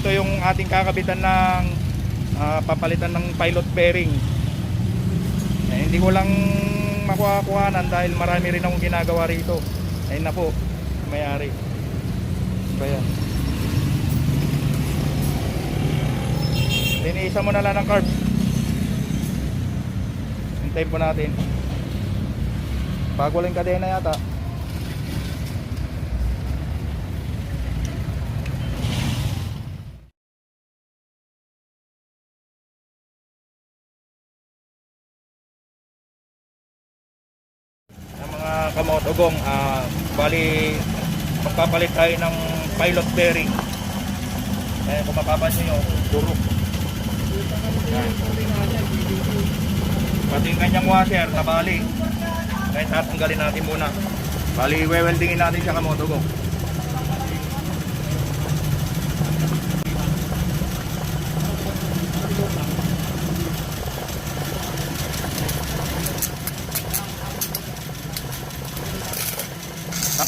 Ito yung ating kakabitan ng ah, papalitan ng pilot bearing. Eh, hindi ko lang makuha-kuhanan dahil marami rin akong ginagawa rito. Ayun na po, mayari. Ba yan? Linisan mo na lang ng carbs. Hintayin po natin. Bago lang kadena yata. Kamotogong ah bali magpapalit tayo ng pilot bearing. Eh kung mapapansin nyo durok pati yung kanyang washer nabali. Kaya tatanggalin natin muna. Bali weweldingin natin siya kamotogong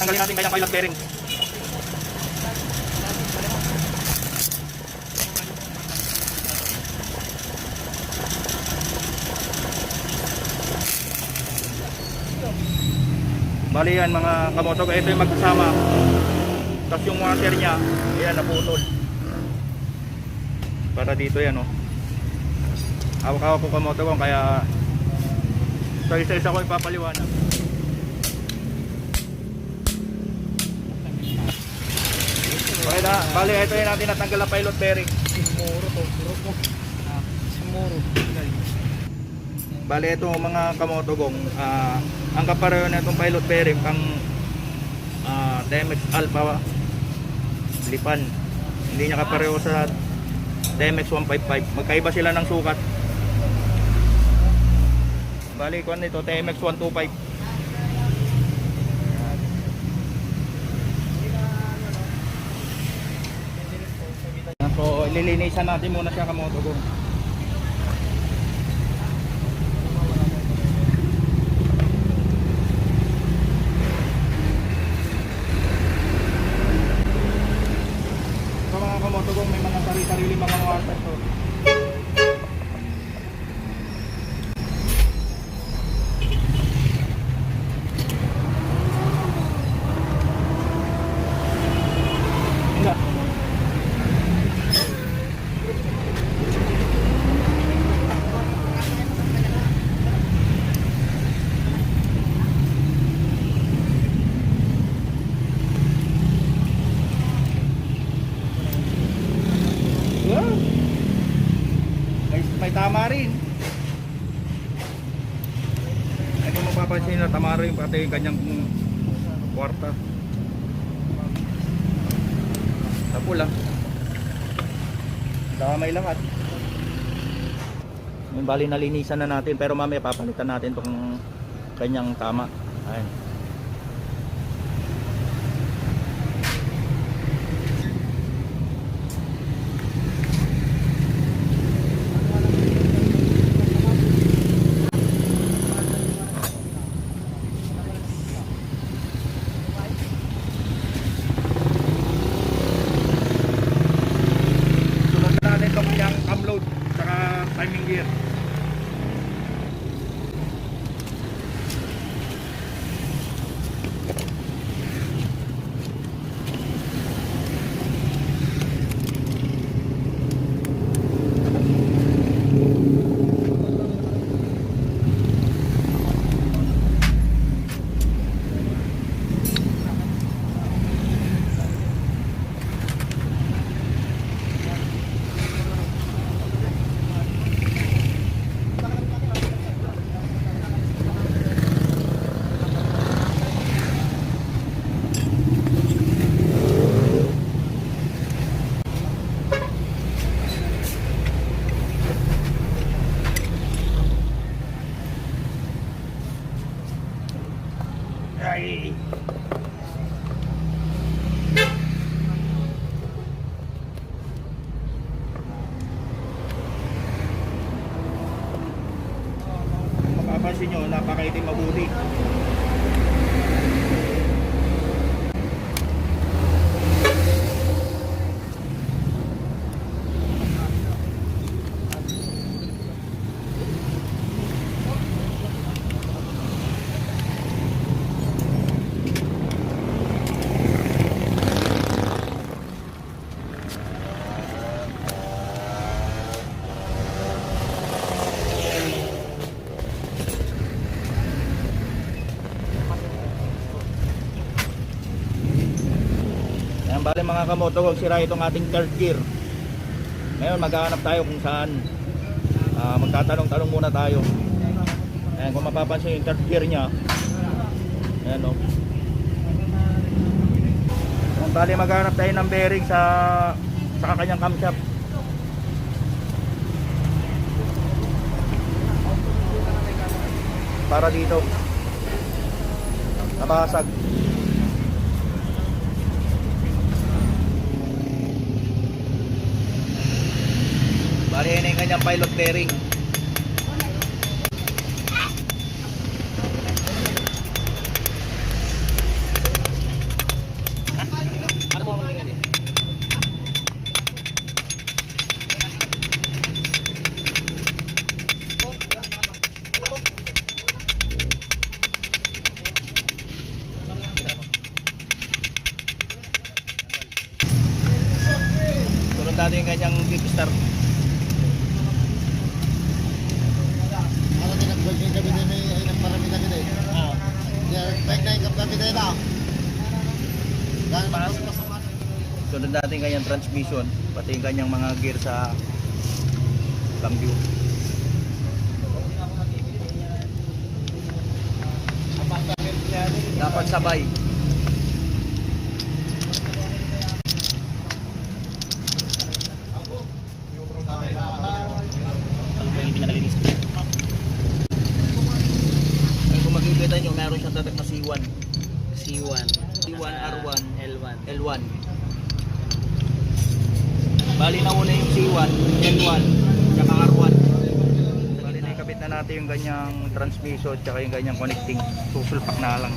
tatanggalin natin kanyang pilot bearing Bali yan mga kamoto, ito yung magkasama. Tapos yung washer niya, ayan naputol. Para dito yan oh. Hawak-hawak ko kamoto ko kaya so isa-isa ko ipapaliwanag. Okay na, bali ito yung natin natanggal na pilot bearing. Simuro to, puro ko. Simuro. Bali ito mga kamotogong, ah ang kapareho na itong pilot bearing pang ah DMX Alpha Lipan. Hindi niya kapareho sa DMX 155. Magkaiba sila ng sukat. Bali ko nito TMX 125. So, ililinisan natin muna siya kamotogong. sa mga kamotogong may mga sarili-sarili mga washer to. Hindi. Yeah. May, may tama rin. Ay kung mapapansin na tama rin pati yung kanyang kwarta. Sa pula. Damay lahat. Yung bali nalinisan na natin pero mamaya papalitan natin tong kanyang tama. Ayun. Sunod na natin itong yung cam load saka timing gear. Ay. Mapapansin nyo, napakaitim mabuti. Natin mga kamoto, huwag sira itong ating third gear. Ngayon maghahanap tayo kung saan. Ah, magtatanong-tanong muna tayo. Ayan, kung mapapansin yung third gear niya. Ayan o. Kung bali maghanap tayo ng bearing sa sa kanyang camshaft. Para dito. Nabasag. Bali yan yung kanyang pilot bearing. Sunod natin kanyang transmission, pati yung kanyang mga gear sa cambio. Dapat sabay. Kung makikita nyo, meron siyang dapat na C1. C1. C1, R1, L1. L1. Bali na una yung C1, L1, tsaka R1. Bali na ikabit na natin yung ganyang transmission tsaka yung ganyang connecting. Susulpak na lang.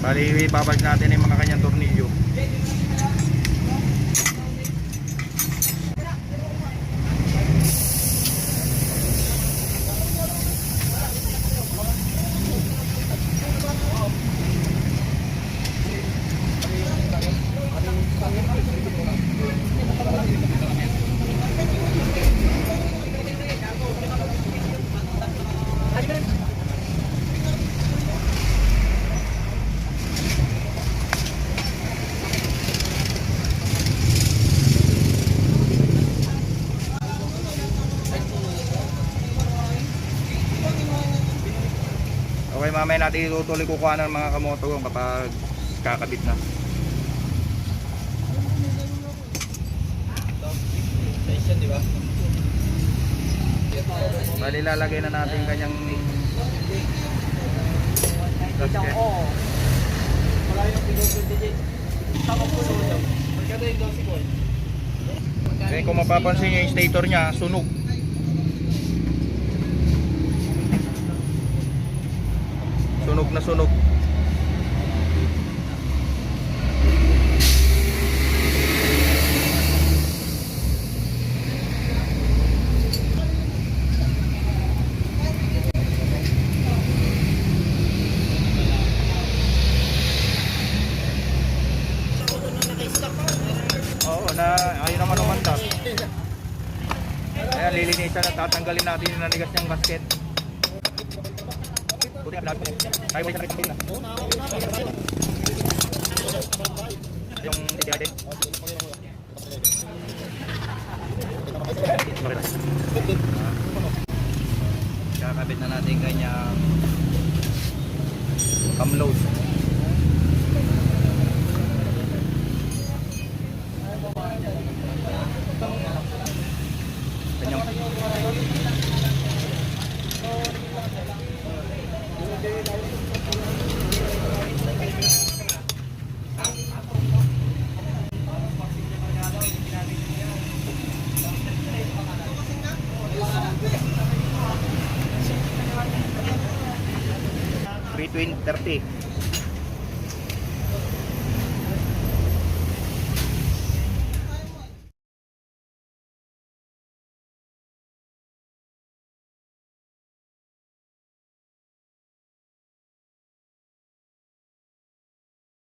Bali, babalik natin yung mga kanyang tornilyo. Okay, mamaya natin itutuloy kukuha ng mga kamoto kapag kakabit na. Bali, lalagay na natin kanyang gasket. Wala yung pinag digit. Tama po yung dosi ko? Kung mapapansin nyo yung stator niya, sunog. Sunog na sunog. Lilinisan at tatanggalin natin yung nanigas niyang basket. Buti ka natin. Tayo mo yung 320 30